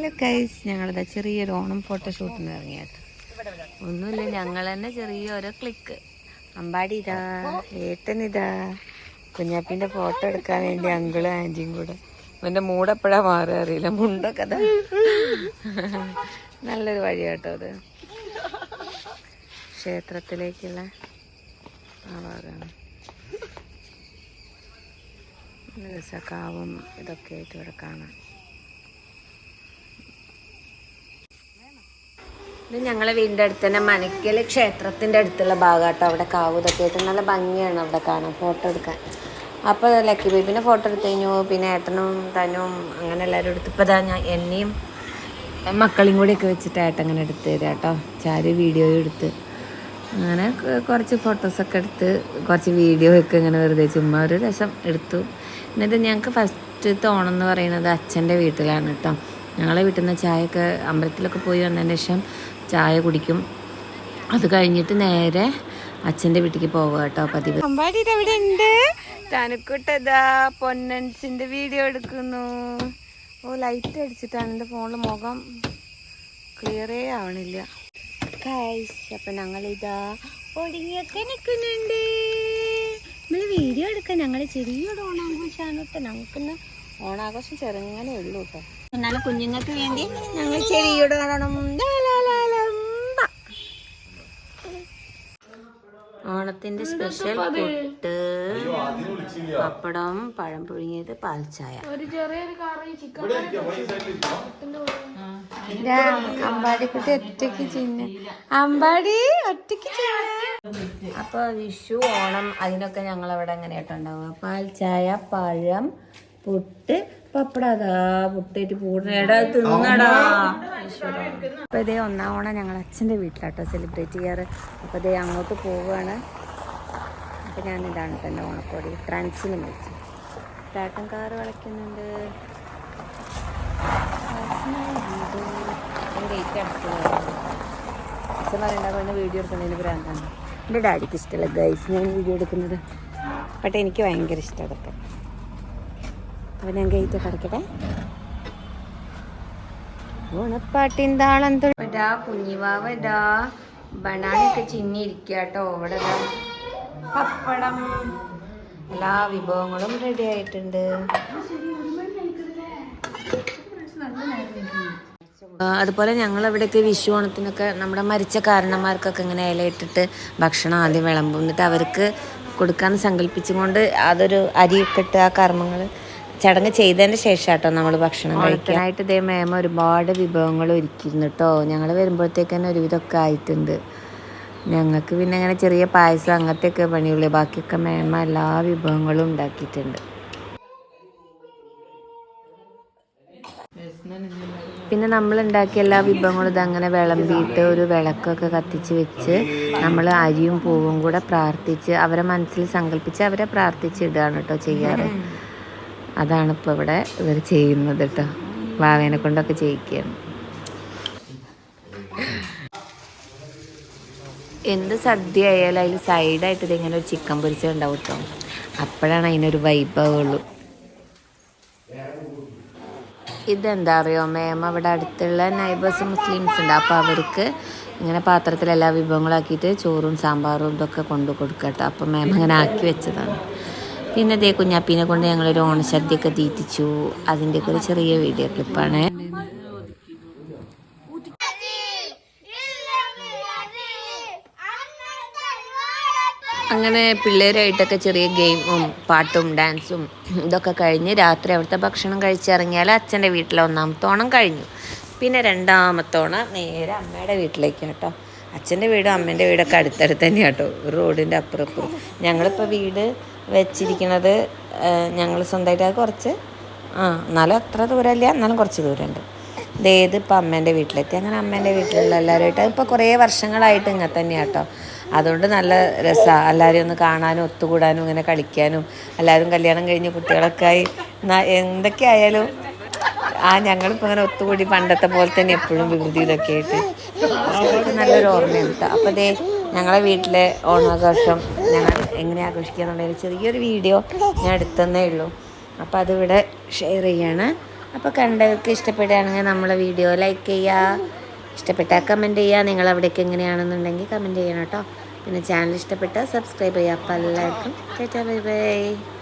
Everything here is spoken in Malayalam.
ഹലോ ഞങ്ങളിതാ ചെറിയൊരു ഓണം ഫോട്ടോ ഷൂട്ടിന് ഇറങ്ങിയത്. ഒന്നുമില്ല ഞങ്ങൾ തന്നെ ചെറിയ ഓരോ ക്ലിക്ക് അമ്പാടി ഇതാ ഏട്ടൻ ഇതാ. കുഞ്ഞാപ്പിന്റെ ഫോട്ടോ എടുക്കാൻ വേണ്ടി അങ്കിളും ആന്റിയും കൂടെ. ഇവന്റെ മൂഡ് എപ്പോഴാ മാറുക അറിയില്ല. മുണ്ടൊക്കെ അതാ നല്ലൊരു കേട്ടോ അത്. ക്ഷേത്രത്തിലേക്കുള്ള ആ ഭാഗമാണ്. രസക്കാവും ഇതൊക്കെ ആയിട്ട് ഇവിടെ കാണാം. ഇത് ഞങ്ങളെ വീടിന്റെ അടുത്ത് തന്നെ മനക്കൽ ക്ഷേത്രത്തിന്റെ അടുത്തുള്ള ഭാഗമാട്ടോ അവിടെ കാവുതൊക്കെ ആയിട്ട് നല്ല ഭംഗിയാണ് അവിടെ കാണാൻ ഫോട്ടോ എടുക്കാൻ. അപ്പോൾ ലക്കി ബേബിനെ ഫോട്ടോ എടുത്തു കഴിഞ്ഞു. പിന്നെ ഏട്ടനും തനും അങ്ങനെ എല്ലാവരും എടുത്ത് ഇപ്പോൾ ഞാൻ എന്നെയും മക്കളെയും കൂടിയൊക്കെ വെച്ചിട്ട് ഏട്ടൻ അങ്ങനെ എടുത്ത് തരാം കേട്ടോ ചാരി വീഡിയോ എടുത്ത്. അങ്ങനെ കുറച്ച് ഫോട്ടോസൊക്കെ എടുത്ത് കുറച്ച് വീഡിയോ ഒക്കെ ഇങ്ങനെ വെറുതെ ചുമ്മാ ഒരു രസം എടുത്തു. എന്നിട്ട് ഞങ്ങൾക്ക് ഫസ്റ്റ് ഓണം എന്ന് പറയുന്നത് അച്ഛന്റെ വീട്ടിലാണ് കേട്ടോ ഞങ്ങളെ വീട്ടിൽ നിന്ന് ചായയൊക്കെ അമ്പലത്തിലൊക്കെ പോയി വന്നതിന് ശേഷം ചായ കുടിക്കും. അത് കഴിഞ്ഞിട്ട് നേരെ അച്ഛന്റെ വീട്ടിലേക്ക് പോവുക കേട്ടോ പതിവ്. അമ്പാടിയുടെ ഉണ്ട്. വീഡിയോ എടുക്കുന്നു. ഓ ലൈറ്റ് അടിച്ചിട്ടാണ് എന്റെ ഫോണിൽ മുഖം ക്ലിയറേ ആവണില്ല. ഗൈസ് ഞങ്ങൾ ഇതാ ഒടുങ്ങിയൊക്കെ നിൽക്കുന്നുണ്ട് നമ്മൾ വീഡിയോ എടുക്കാൻ ഞങ്ങൾ ചെറിയ ഓണാഘോഷമാണ് കേട്ടോ. ഞങ്ങൾക്കിന്ന് ഓണാഘോഷം ചെറുങ്ങനെ ഉള്ളൂ കേട്ടോ എന്നാലും കുഞ്ഞുങ്ങൾക്ക് വേണ്ടി ഞങ്ങൾ ചെറിയോട് കാണണം. ഓണത്തിന്റെ സ്പെഷ്യൽ പുട്ട്. പപ്പടം പഴം പുഴുങ്ങിയത് പാൽച്ചായ. അമ്പാടിക്കുട്ടി ഒറ്റയ്ക്ക് ചിന്ന അമ്പാടി ഒറ്റയ്ക്ക് ചിന്ന അപ്പൊ വിഷു ഓണം അതിനൊക്കെ ഞങ്ങൾ അവിടെ എങ്ങനെയായിട്ടുണ്ടാവുക പാൽച്ചായ പാൽ പഴം പുട്ട്. പപ്പടാതാ പൊട്ടേറ്റ് പൂടേടാ തിന്നടാ. അപ്പൊ ഇതേ ഒന്നാം ഓണം ഞങ്ങൾ അച്ഛന്റെ വീട്ടിലാട്ടോ സെലിബ്രേറ്റ് ചെയ്യാറ്. അപ്പൊ ഇതേ അങ്ങോട്ട് പോവുകയാണ് അപ്പൊ ഞാൻ ഇതാണ് തന്നെ ഓണക്കോടി. ട്രാൻസിന് വിളിച്ചു ചേട്ടൻ കാറ് വളയ്ക്കുന്നുണ്ട് അച്ഛൻ പറയണ്ട വീഡിയോ എടുക്കുന്നതിന് ഭ്രാന്താണ് എന്റെ ഡാഡിക്ക് ഇഷ്ടമല്ല ഗൈസ് ഞാൻ വീഡിയോ എടുക്കുന്നത്. പക്ഷേ എനിക്ക് ഭയങ്കര ഇഷ്ടം അതൊക്കെ. അപ്പോൾ ഞാൻ ഗേറ്റ് കടക്കട്ടെ. ഓണപ്പാട്ടിൻ താളം ഇതാ കുഞ്ഞിവാവ ഇതാ ബനാനൊക്കെ പപ്പടം. എല്ലാ വിഭവങ്ങളും റെഡി ആയിട്ടുണ്ട്. അതുപോലെ ഞങ്ങൾ ഇവിടെയൊക്കെ വിഷു ഓണത്തിനൊക്കെ നമ്മുടെ മരിച്ച കാരണന്മാർക്കൊക്കെ ഇങ്ങനെ ഇലയിട്ടിട്ട് ഭക്ഷണം ആദ്യം വിളമ്പും. എന്നിട്ട് അവർക്ക് കൊടുക്കാൻ സങ്കല്പിച്ചുകൊണ്ട് അതൊരു അരിയൊക്കെ ഇട്ട് ആ കർമ്മങ്ങൾ ചടങ്ങ് ചെയ്തതിന് ശേഷം കേട്ടോ നമ്മൾ ഭക്ഷണം കഴിക്കാനായിട്ട് ഇതേ മേമ ഒരുപാട് വിഭവങ്ങൾ ഒരുക്കിയിരുന്നു കേട്ടോ ഞങ്ങൾ വരുമ്പോഴത്തേക്ക് തന്നെ ഒരുവിധമൊക്കെ ആയിട്ടുണ്ട്. ഞങ്ങൾക്ക് പിന്നെ അങ്ങനെ ചെറിയ പായസം അങ്ങനത്തെയൊക്കെ പണിയുള്ളൂ. ബാക്കിയൊക്കെ മേമ എല്ലാ വിഭവങ്ങളും ഉണ്ടാക്കിയിട്ടുണ്ട്. പിന്നെ നമ്മൾ ഉണ്ടാക്കിയ എല്ലാ വിഭവങ്ങളും ഇതങ്ങനെ വിളമ്പിയിട്ട് ഒരു വിളക്കൊക്കെ കത്തിച്ച് വെച്ച് നമ്മൾ അരിയും പൂവും കൂടെ പ്രാർത്ഥിച്ച് അവരെ മനസ്സിൽ സങ്കല്പിച്ച് അവരെ പ്രാർത്ഥിച്ചിടുകയാണ് കേട്ടോ ചെയ്യാറ്. അതാണ് ഇപ്പോൾ ഇവിടെ ഇവർ ചെയ്യുന്നത് കേട്ടോ വാവേനെ കൊണ്ടൊക്കെ ചെയ്യിക്കുകയാണ്. എന്ത് സദ്യ ആയാലും അതിൽ സൈഡായിട്ട് ഇതിങ്ങനെ ഒരു ചിക്കൻ പൊരിച്ചുണ്ടാവും കേട്ടോ അപ്പോഴാണ് അതിനൊരു വൈഭവമുള്ളൂ ഇതെന്താ അറിയോ? മേം അവിടെ അടുത്തുള്ള നൈബേഴ്സ് മുസ്ലിംസ് ഉണ്ട്. അപ്പോൾ അവർക്ക് ഇങ്ങനെ പാത്രത്തിൽ എല്ലാ വിഭവങ്ങളാക്കിയിട്ട് ചോറും സാമ്പാറും ഇതൊക്കെ കൊണ്ടു കൊടുക്കട്ടോ കേട്ടോ അപ്പം മേം അങ്ങനെ ആക്കി വെച്ചതാണ്. പിന്നെ ദേ കുഞ്ഞാപ്പീനെ കൊണ്ട് ഞങ്ങളൊരു ഓണസദ്യയൊക്കെ തീറ്റിച്ചു. അതിന്റെയൊക്കെ ഒരു ചെറിയ വീഡിയോ ക്ലിപ്പാണ്. അങ്ങനെ പിള്ളേരായിട്ടൊക്കെ ചെറിയ ഗെയിമും പാട്ടും ഡാൻസും ഇതൊക്കെ കഴിഞ്ഞ് രാത്രി അവിടുത്തെ ഭക്ഷണം കഴിച്ചിറങ്ങിയാൽ അച്ഛന്റെ വീട്ടിലെ ഒന്നാമത്തോണം കഴിഞ്ഞു. പിന്നെ രണ്ടാമത്തോണം നേരെ അമ്മയുടെ വീട്ടിലേക്ക് കേട്ടോ. അച്ഛന്റെ വീടും അമ്മേന്റെ വീടൊക്കെ അടുത്തടുത്ത് തന്നെ കേട്ടോ ഒരു റോഡിന്റെ അപ്പുറം ഇപ്പുറം ഞങ്ങളിപ്പോൾ വീട് വെച്ചിരിക്കുന്നത് ഞങ്ങൾ സ്വന്തമായിട്ട് കുറച്ച് ആ എന്നാലും അത്ര ദൂരമില്ല എന്നാലും കുറച്ച് ദൂരമുണ്ട്. ഇതേത് ഇപ്പം അമ്മേന്റെ വീട്ടിലെത്തി. അങ്ങനെ അമ്മേന്റെ വീട്ടിലുള്ള എല്ലാവരുമായിട്ട് ഇപ്പോൾ കുറേ വർഷങ്ങളായിട്ട് ഇങ്ങനെ തന്നെയാണ് കേട്ടോ അതുകൊണ്ട് നല്ല രസമാണ് എല്ലാവരെയും ഒന്ന് കാണാനും ഒത്തുകൂടാനും ഇങ്ങനെ കളിക്കാനും എല്ലാവരും കല്യാണം കഴിഞ്ഞ് കുട്ടികളൊക്കെ ആയി. എന്തൊക്കെ ആയാലും ആ ഞങ്ങളിപ്പോൾ ഇങ്ങനെ ഒത്തുകൂടി പണ്ടത്തെ പോലെ തന്നെ എപ്പോഴും വികൃതി ഇതൊക്കെ ആയിട്ട് നല്ലൊരു ഓർമ്മയാണ് കേട്ടോ അപ്പോൾ ഞങ്ങളെ വീട്ടിലെ ഓണാഘോഷം ഞങ്ങൾ എങ്ങനെ ആഘോഷിക്കുക ചെറിയൊരു വീഡിയോ ഞാൻ എടുത്തന്നേ ഉള്ളൂ. അപ്പോൾ അതിവിടെ ഷെയർ ചെയ്യാണ്. അപ്പോൾ കണ്ടവർക്ക് ഇഷ്ടപ്പെടുകയാണെങ്കിൽ നമ്മളെ വീഡിയോ ലൈക്ക് ചെയ്യുക. ഇഷ്ടപ്പെട്ടാൽ കമന്റ് ചെയ്യുക. നിങ്ങൾ അവിടേക്ക് എങ്ങനെയാണെന്നുണ്ടെങ്കിൽ കമന്റ് ചെയ്യണം കേട്ടോ പിന്നെ ചാനൽ ഇഷ്ടപ്പെട്ടാൽ സബ്സ്ക്രൈബ് ചെയ്യുക. അപ്പോൾ എല്ലാവർക്കും ബൈ ബൈ.